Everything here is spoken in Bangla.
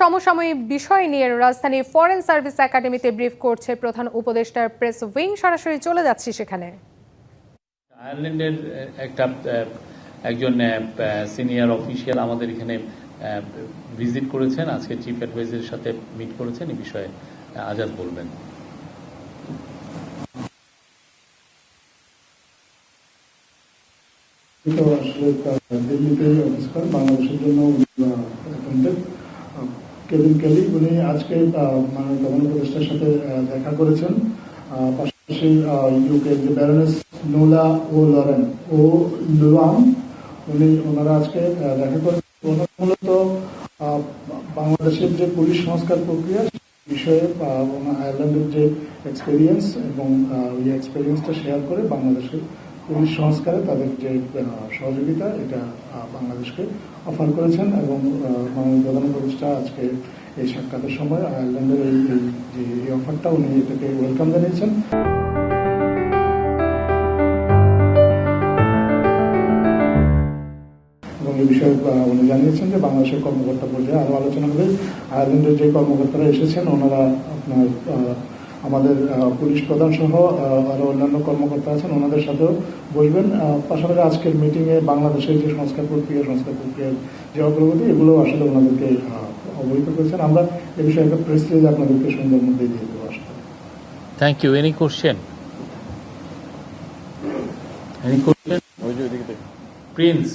সমসাময়িক বিষয় নিয়ে রাজধানী ফরেন সার্ভিস একাডেমিতে ব্রিফ করছে প্রধান উপদেষ্টার প্রেস উইং। সরাসরি চলে যাচ্ছি সেখানে। আয়ারল্যান্ডের একটা একজন সিনিয়র অফিসিয়াল আমাদের এখানে ভিজিট করেছেন। আজকে চিফ অ্যাডভাইজারের সাথে মিট করেছেন। এই বিষয়ে আজাদ বলবেন। বাংলাদেশের জন্য কেভিন কেলি উনি আজকে মাননীয় প্রধান উপদেষ্টার সাথে দেখা করেছেন। পাশাপাশি ইউকে যে ব্যারনেস নোলা ও লরেন ও লুয়াং উনি ওনারা আজকে দেখা করেছেন। মূলত বাংলাদেশের যে পুলিশ সংস্কার প্রক্রিয়া বিষয়ে আয়ারল্যান্ডের যে এক্সপিরিয়েন্স এবং ওই এক্সপিরিয়েন্সটা শেয়ার করে বাংলাদেশের সংস্কারে তাদের যে সহযোগিতা এটা বাংলাদেশকে অফার করেছেন এবং মাননীয় প্রধান আজকে এই সাক্ষাতের সময় আয়ারল্যান্ডের এই যে, এই অফারটা উনি এটাকে ওয়েলকাম জানিয়েছেন। বিষয়ে উনি জানিয়েছেন যে বাংলাদেশের কর্মকর্তা পর্যায়ে আরও আলোচনা হবে। আয়ারল্যান্ডের যে কর্মকর্তারা এসেছেন, ওনারা আপনার আমাদের পুলিশ প্রধান সহ আরও অন্যান্য কর্মকর্তা আছেন ওনাদের সাথেও বসবেন পাশাপাশি আজকের মিটিং এ বাংলাদেশের যে সংস্কার প্রক্রিয়া সংস্কার প্রক্রিয়ার যে অগ্রগতি এগুলো আসলে ওনাদেরকে অবহিত করেছেন। আমরা এ বিষয়ে একটা প্রেস রিলিজ আপনাদেরকে সন্ধ্যার মধ্যে দিয়ে দেবো আসলে thank you any question any question Prince